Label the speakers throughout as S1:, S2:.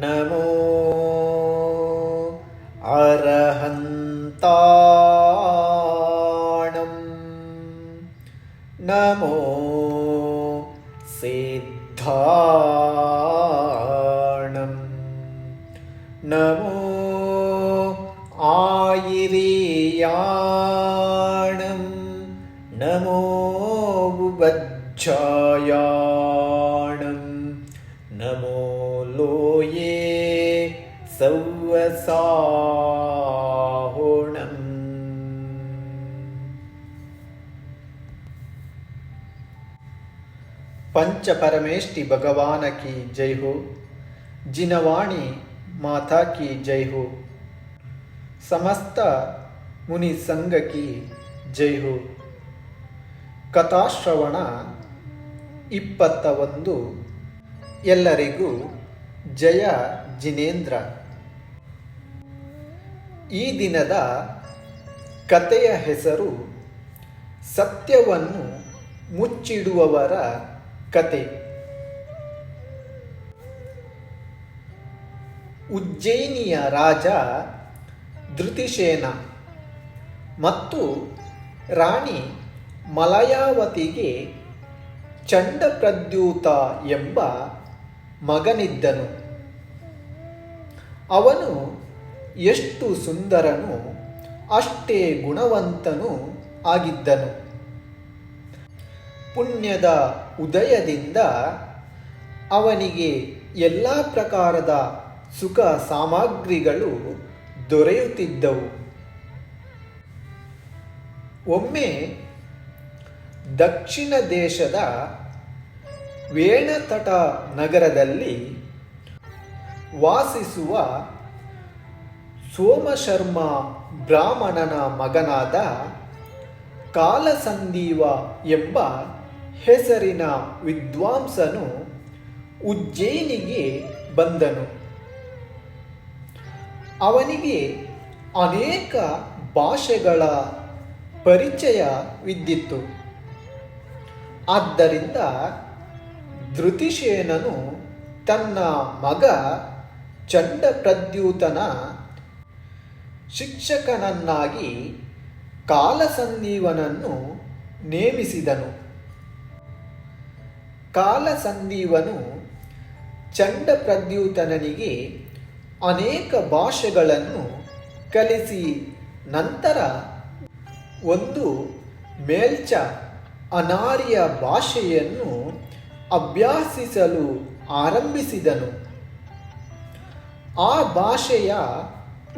S1: നമോ അർഹന്താണം നമോ സിദ്ധാണം നമോ ആയിരിയാണം നമോ बुबज्झायाणं नमो लोये सौवसाहुणम् पंच परमेष्टि भगवान की जय हो जिनवाणी माता की जय हो ಸಮಸ್ತ ಮುನಿ ಸಂಘ ಕಿ ಜೈ ಹೋ ಕಥಾಶ್ರವಣ ಇಪ್ಪತ್ತ ಒಂದು. ಎಲ್ಲರಿಗೂ ಜಯ ಜಿನೇಂದ್ರ. ಈ ದಿನದ ಕಥೆಯ ಹೆಸರು ಸತ್ಯವನ್ನು ಮುಚ್ಚಿಡುವವರ ಕತೆ. ಉಜ್ಜಯಿನಿಯ ರಾಜ ಧೃತಿಸೇನ ಮತ್ತು ರಾಣಿ ಮಲಯಾವತಿಗೆ ಚಂಡಪ್ರದ್ಯೂತ ಎಂಬ ಮಗನಿದ್ದನು. ಅವನು ಎಷ್ಟು ಸುಂದರನು ಅಷ್ಟೇ ಗುಣವಂತನೂ ಆಗಿದ್ದನು. ಪುಣ್ಯದ ಉದಯದಿಂದ ಅವನಿಗೆ ಎಲ್ಲ ಪ್ರಕಾರದ ಸುಖ ಸಾಮಗ್ರಿಗಳು ದೊರೆಯುತ್ತಿದ್ದವು. ಒಮ್ಮೆ ದಕ್ಷಿಣ ದೇಶದ ವೇಣತಟ ನಗರದಲ್ಲಿ ವಾಸಿಸುವ ಸೋಮಶರ್ಮ ಬ್ರಾಹ್ಮಣನ ಮಗನಾದ ಕಾಲಸಂದೀವ ಎಂಬ ಹೆಸರಿನ ವಿದ್ವಾಂಸನು ಉಜ್ಜಯಿನಿಗೆ ಬಂದನು. ಅವನಿಗೆ ಅನೇಕ ಭಾಷೆಗಳ ಪರಿಚಯವಿದ್ದಿತ್ತು ಆದ್ದರಿಂದ ಧೃತಿಸೇನನು ತನ್ನ ಮಗ ಚಂಡಪ್ರದ್ಯೂತನ ಶಿಕ್ಷಕನನ್ನಾಗಿ ಕಾಲಸಂದೀವನನ್ನು ನೇಮಿಸಿದನು. ಕಾಲಸಂದೀವನು ಚಂಡಪ್ರದ್ಯೂತನನಿಗೆ ಅನೇಕ ಭಾಷೆಗಳನ್ನು ಕಲಿಸಿ ನಂತರ ಒಂದು ಮೇಲ್ಚ ಅನಾರ್ಯ ಭಾಷೆಯನ್ನು ಅಭ್ಯಾಸಿಸಲು ಆರಂಭಿಸಿದನು. ಆ ಭಾಷೆಯ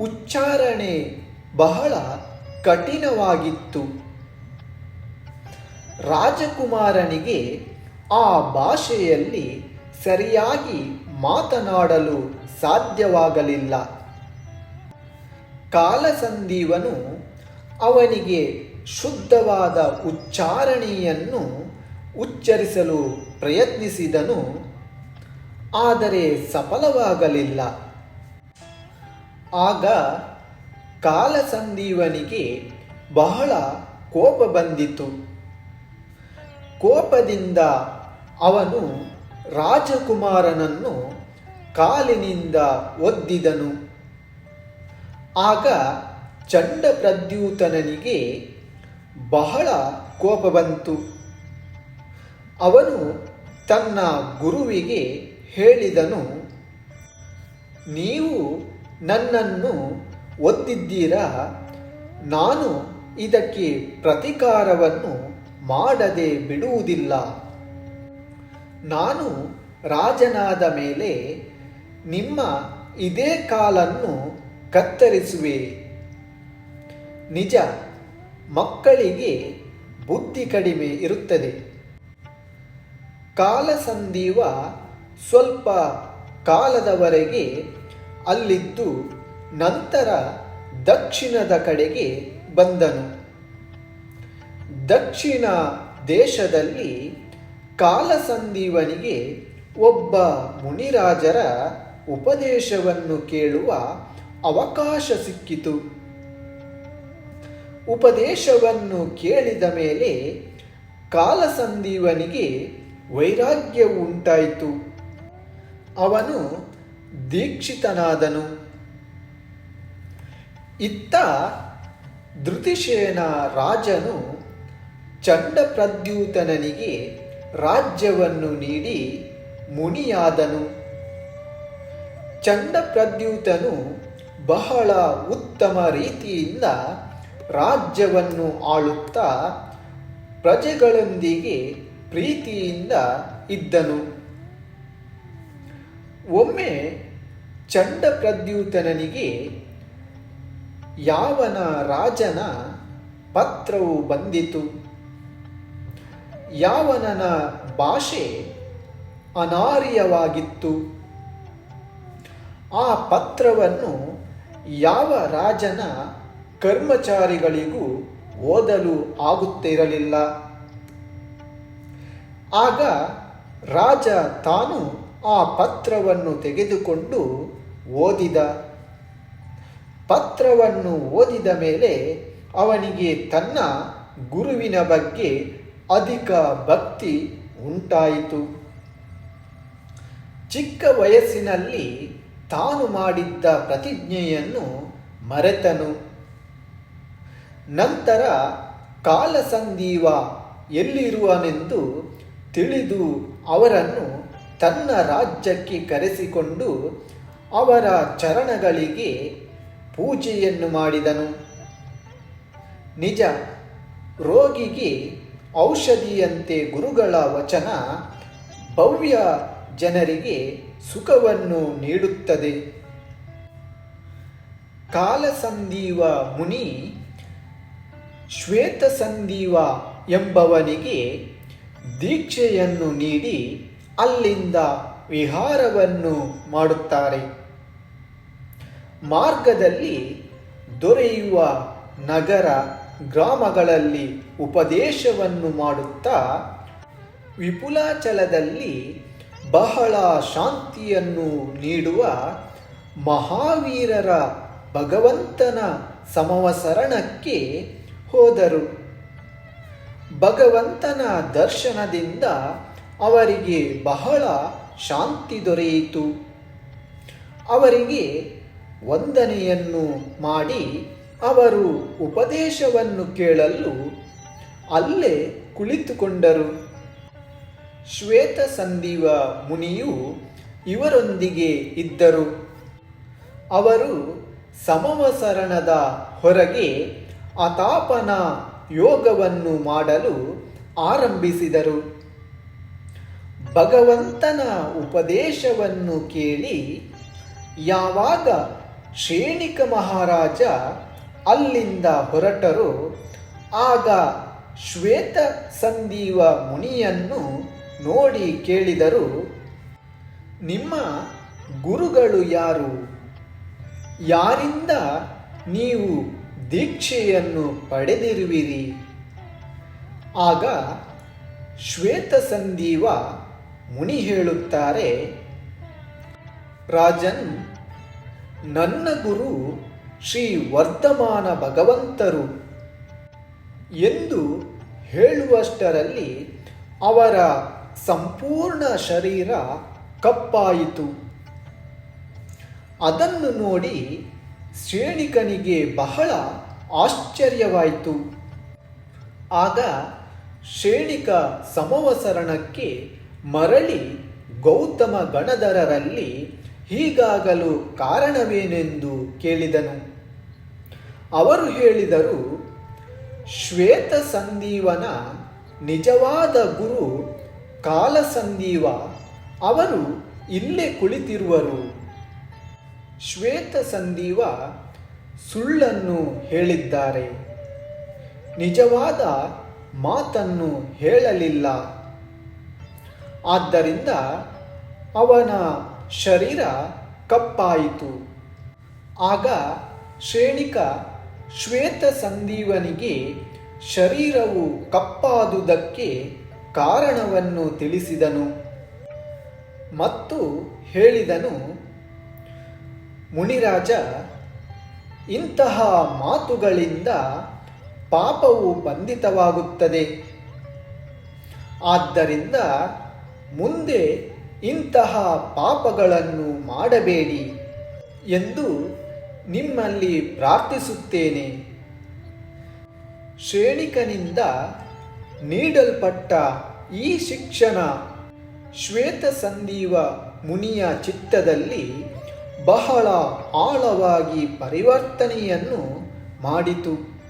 S1: ಉಚ್ಚಾರಣೆ ಬಹಳ ಕಠಿಣವಾಗಿತ್ತು. ರಾಜಕುಮಾರನಿಗೆ ಆ ಭಾಷೆಯಲ್ಲಿ ಸರಿಯಾಗಿ ಮಾತನಾಡಲು ಸಾಧ್ಯವಾಗಲಿಲ್ಲ. ಕಾಲಸಂದೀವನು ಅವನಿಗೆ ಶುದ್ಧವಾದ ಉಚ್ಚಾರಣೆಯನ್ನು ಉಚ್ಚರಿಸಲು ಪ್ರಯತ್ನಿಸಿದನು, ಆದರೆ ಸಫಲವಾಗಲಿಲ್ಲ. ಆಗ ಕಾಲಸಂದೀವನಿಗೆ ಬಹಳ ಕೋಪ ಬಂದಿತು. ಕೋಪದಿಂದ ಅವನು ರಾಜಕುಮಾರನನ್ನು ಕಾಲಿನಿಂದ ಒದ್ದಿದನು. ಆಗ ಚಂಡಪ್ರದ್ಯೂತನನಿಗೆ ಬಹಳ ಕೋಪ ಬಂತು. ಅವನು ತನ್ನ ಗುರುವಿಗೆ ಹೇಳಿದನು, ನೀವು ನನ್ನನ್ನು ಒದ್ದಿದ್ದೀರಾ? ನಾನು ಇದಕ್ಕೆ ಪ್ರತಿಕಾರವನ್ನು ಮಾಡದೆ ಬಿಡುವುದಿಲ್ಲ. ನಾನು ರಾಜನಾದ ಮೇಲೆ ನಿಮ್ಮ ಇದೇ ಕಾಲನ್ನು ಕತ್ತರಿಸುವೆ. ನಿಜ, ಮಕ್ಕಳಿಗೆ ಬುದ್ಧಿ ಕಡಿಮೆ ಇರುತ್ತದೆ. ಕಾಲಸಂದೀವ ಸ್ವಲ್ಪ ಕಾಲದವರೆಗೆ ಅಲ್ಲಿದ್ದು ನಂತರ ದಕ್ಷಿಣದ ಕಡೆಗೆ ಬಂದನು. ದಕ್ಷಿಣ ದೇಶದಲ್ಲಿ ಕಾಲಸಂದೀವನಿಗೆ ಒಬ್ಬ ಮುನಿರಾಜರ ಉಪದೇಶವನ್ನು ಕೇಳುವ ಅವಕಾಶ ಸಿಕ್ಕಿತು. ಉಪದೇಶವನ್ನು ಕೇಳಿದ ಮೇಲೆ ಕಾಲಸಂದೀವನಿಗೆ ವೈರಾಗ್ಯ ಉಂಟಾಯಿತು. ಅವನು ದೀಕ್ಷಿತನಾದನು. ಇತ್ತ ಧೃತಿಶೇನ ರಾಜನು ಚಂಡಪ್ರದ್ಯೂತನಿಗೆ ರಾಜ್ಯವನ್ನು ನೀಡಿ ಮುನಿಯಾದನು. ಚಂಡಪ್ರದ್ಯೂತನು ಬಹಳ ಉತ್ತಮ ರೀತಿಯಿಂದ ರಾಜ್ಯವನ್ನು ಆಳುತ್ತಾ ಪ್ರಜೆಗಳೊಂದಿಗೆ ಪ್ರೀತಿಯಿಂದ ಇದ್ದನು. ಒಮ್ಮೆ ಚಂಡಪ್ರದ್ಯೂತನನಿಗೆ ಯಾವನ ರಾಜನ ಪತ್ರವು ಬಂದಿತು. ಯಾವನನ ಭಾಷೆ ಅನಾರ್ಯವಾಗಿತ್ತು. ಆ ಪತ್ರವನ್ನು ಯಾವ ರಾಜನ ಕರ್ಮಚಾರಿಗಳಿಗೂ ಓದಲು ಆಗುತ್ತಿರಲಿಲ್ಲ. ಆಗ ರಾಜ ತಾನು ಆ ಪತ್ರವನ್ನು ತೆಗೆದುಕೊಂಡು ಓದಿದ. ಪತ್ರವನ್ನು ಓದಿದ ಮೇಲೆ ಅವನಿಗೆ ತನ್ನ ಗುರುವಿನ ಬಗ್ಗೆ ಅಧಿಕ ಭಕ್ತಿ ಉಂಟಾಯಿತು. ಚಿಕ್ಕ ವಯಸ್ಸಿನಲ್ಲಿ ತಾನು ಮಾಡಿದ್ದ ಪ್ರತಿಜ್ಞೆಯನ್ನು ಮರೆತನು. ನಂತರ ಕಾಲಸಂದೀವ ಎಲ್ಲಿರುವನೆಂದು ತಿಳಿದು ಅವರನ್ನು ತನ್ನ ರಾಜ್ಯಕ್ಕೆ ಕರೆಸಿಕೊಂಡು ಅವರ ಚರಣಗಳಿಗೆ ಪೂಜೆಯನ್ನು ಮಾಡಿದನು. ನಿಜ, ರೋಗಿಗೆ ಔಷಧಿಯಂತೆ ಗುರುಗಳ ವಚನ ಭವ್ಯ ಜನರಿಗೆ ಸುಖವನ್ನು ನೀಡುತ್ತದೆ. ಕಾಲಸಂದೀವ ಮುನಿ ಶ್ವೇತಸಂದೀವ ಎಂಬವನಿಗೆ ದೀಕ್ಷೆಯನ್ನು ನೀಡಿ ಅಲ್ಲಿಂದ ವಿಹಾರವನ್ನು ಮಾಡುತ್ತಾರೆ. ಮಾರ್ಗದಲ್ಲಿ ದೊರೆಯುವ ನಗರ ಗ್ರಾಮಗಳಲ್ಲಿ ಉಪದೇಶವನ್ನು ಮಾಡುತ್ತಾ ವಿಪುಲಾಚಲದಲ್ಲಿ ಬಹಳ ಶಾಂತಿಯನ್ನು ನೀಡುವ ಮಹಾವೀರರ ಭಗವಂತನ ಸಮವಸರಣಕ್ಕೆ ಹೋದರು. ಭಗವಂತನ ದರ್ಶನದಿಂದ ಅವರಿಗೆ ಬಹಳ ಶಾಂತಿ ದೊರೆಯಿತು. ಅವರಿಗೆ ವಂದನೆಯನ್ನು ಮಾಡಿ ಅವರು ಉಪದೇಶವನ್ನು ಕೇಳಲು ಅಲ್ಲೇ ಕುಳಿತುಕೊಂಡರು. ಶ್ವೇತ ಸಂದೀವ ಮುನಿಯು ಇವರೊಂದಿಗೆ ಇದ್ದರು. ಅವರು ಸಮವಸರಣದ ಹೊರಗೆ ಅತಾಪನ ಯೋಗವನ್ನು ಮಾಡಲು ಆರಂಭಿಸಿದರು. ಭಗವಂತನ ಉಪದೇಶವನ್ನು ಕೇಳಿ ಯಾವಾಗ ಶ್ರೇಣಿಕ ಮಹಾರಾಜ ಅಲ್ಲಿಂದ ಹೊರಟರು, ಆಗ ಶ್ವೇತ ಸಂದೀವ ಮುನಿಯನ್ನು ನೋಡಿ ಕೇಳಿದರು, ನಿಮ್ಮ ಗುರುಗಳು ಯಾರು? ಯಾರಿಂದ ನೀವು ದೀಕ್ಷೆಯನ್ನು ಪಡೆದಿರುವಿರಿ. ಆಗ ಶ್ವೇತ ಸಂದೀವ ಮುನಿ ಹೇಳುತ್ತಾರೆ, ರಾಜನ್, ನನ್ನ ಗುರು ಶ್ರೀ ವರ್ಧಮಾನ ಭಗವಂತರು ಎಂದು ಹೇಳುವಷ್ಟರಲ್ಲಿ ಅವರ ಸಂಪೂರ್ಣ ಶರೀರ ಕಪ್ಪಾಯಿತು. ಅದನ್ನು ನೋಡಿ ಶ್ರೇಣಿಕನಿಗೆ ಬಹಳ ಆಶ್ಚರ್ಯವಾಯಿತು. ಆಗ ಶ್ರೇಣಿಕ ಸಮವಸರಣಕ್ಕೆ ಮರಳಿ ಗೌತಮ ಗಣಧರರಲ್ಲಿ ಹೀಗಾಗಲು ಕಾರಣವೇನೆಂದು ಕೇಳಿದನು. ಅವರು ಹೇಳಿದರು ಶ್ವೇತ ಸಂದೀವನ ನಿಜವಾದ ಗುರು ಕಾಲಸಂದೀವ, ಅವರು ಇಲ್ಲೇ ಕುಳಿತಿರುವರು. ಶ್ವೇತ ಸಂದೀವ ಸುಳ್ಳನ್ನು ಹೇಳಿದ್ದಾರೆ. ನಿಜವಾದ ಮಾತನ್ನು ಹೇಳಲಿಲ್ಲ. ಆದ್ದರಿಂದ ಅವನ ಶರೀರ ಕಪ್ಪಾಯಿತು. ಆಗ ಶ್ರೇಣಿಕ ಶ್ವೇತ ಸಂದೀವನಿಗೆ ಶರೀರವು ಕಪ್ಪಾದುದಕ್ಕೆ ಕಾರಣವನ್ನು ತಿಳಿಸಿದನು. ಮತ್ತು ಹೇಳಿದನು, ಮುನಿರಾಜ ಇಂತಹ ಮಾತುಗಳಿಂದ ಪಾಪವು ಬಂಧಿತವಾಗುತ್ತದೆ. ಆದ್ದರಿಂದ ಮುಂದೆ ಇಂತಹ ಪಾಪಗಳನ್ನು ಮಾಡಬೇಡಿ ಎಂದು ನಿಮ್ಮಲ್ಲಿ ಪ್ರಾರ್ಥಿಸುತ್ತೇನೆ. ಶ್ರೇಣಿಕನಿಂದ ನೀಡಲ್ಪಟ್ಟ ಈ ಶಿಕ್ಷಣ ಶ್ವೇತ ಸಂದೀವ ಮುನಿಯ ಚಿತ್ತದಲ್ಲಿ ಬಹಳ ಆಳವಾಗಿ ಪರಿವರ್ತನೆಯನ್ನು ಮಾಡಿತು.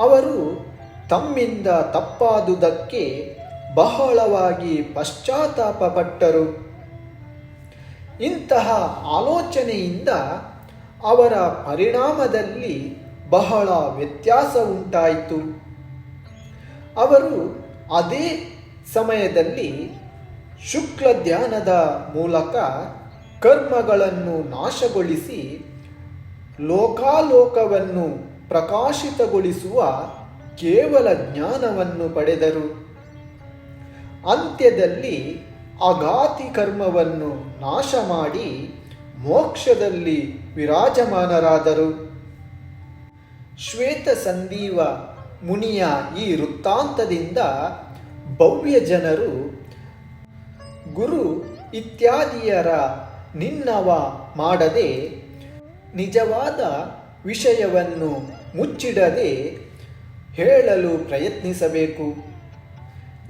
S1: ಅವರು ತಮ್ಮಿಂದ ತಪ್ಪಾದುದಕ್ಕೆ ಬಹಳವಾಗಿ ಪಶ್ಚಾತ್ತಾಪಪಟ್ಟರು. ಇಂತಹ ಆಲೋಚನೆಯಿಂದ ಅವರ ಪರಿಣಾಮದಲ್ಲಿ ಬಹಳ ವ್ಯತ್ಯಾಸ ಉಂಟಾಯಿತು. ಅವರು ಅದೇ ಸಮಯದಲ್ಲಿ ಶುಕ್ಲ ಧ್ಯಾನದ ಮೂಲಕ ಕರ್ಮಗಳನ್ನು ನಾಶಗೊಳಿಸಿ ಲೋಕಾಲೋಕವನ್ನು ಪ್ರಕಾಶಿತಗೊಳಿಸುವ ಕೇವಲ ಜ್ಞಾನವನ್ನು ಪಡೆದರು. ಅಂತ್ಯದಲ್ಲಿ ಅಗಾತಿ ಕರ್ಮವನ್ನು ನಾಶ ಮಾಡಿ ಮೋಕ್ಷದಲ್ಲಿ ವಿರಾಜಮಾನರಾದರು. ಶ್ವೇತ ಸಂದೀವ ಮುನಿಯ ಈ ವೃತ್ತಾಂತದಿಂದ ಭವ್ಯ ಜನರು ಗುರು ಇತ್ಯಾದಿಯರ ನಿನ್ನವ ಮಾಡದೆ ನಿಜವಾದ ವಿಷಯವನ್ನು ಮುಚ್ಚಿಡದೆ ಹೇಳಲು ಪ್ರಯತ್ನಿಸಬೇಕು.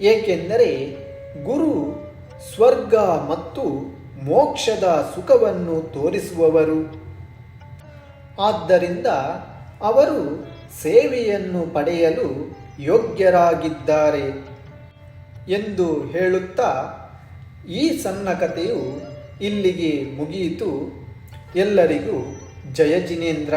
S1: ಏಕೆಂದರೆ ಗುರು ಸ್ವರ್ಗ ಮತ್ತು ಮೋಕ್ಷದ ಸುಖವನ್ನು ತೋರಿಸುವವರು. ಆದ್ದರಿಂದ ಅವರು ಸೇವೆಯನ್ನು ಪಡೆಯಲು ಯೋಗ್ಯರಾಗಿದ್ದಾರೆ. ಎಂದು ಹೇಳುತ್ತಾ ಈ ಸಣ್ಣ ಕಥೆಯು ಇಲ್ಲಿಗೆ ಮುಗಿಯಿತು. ಎಲ್ಲರಿಗೂ ಜಯ ಜಿನೇಂದ್ರ.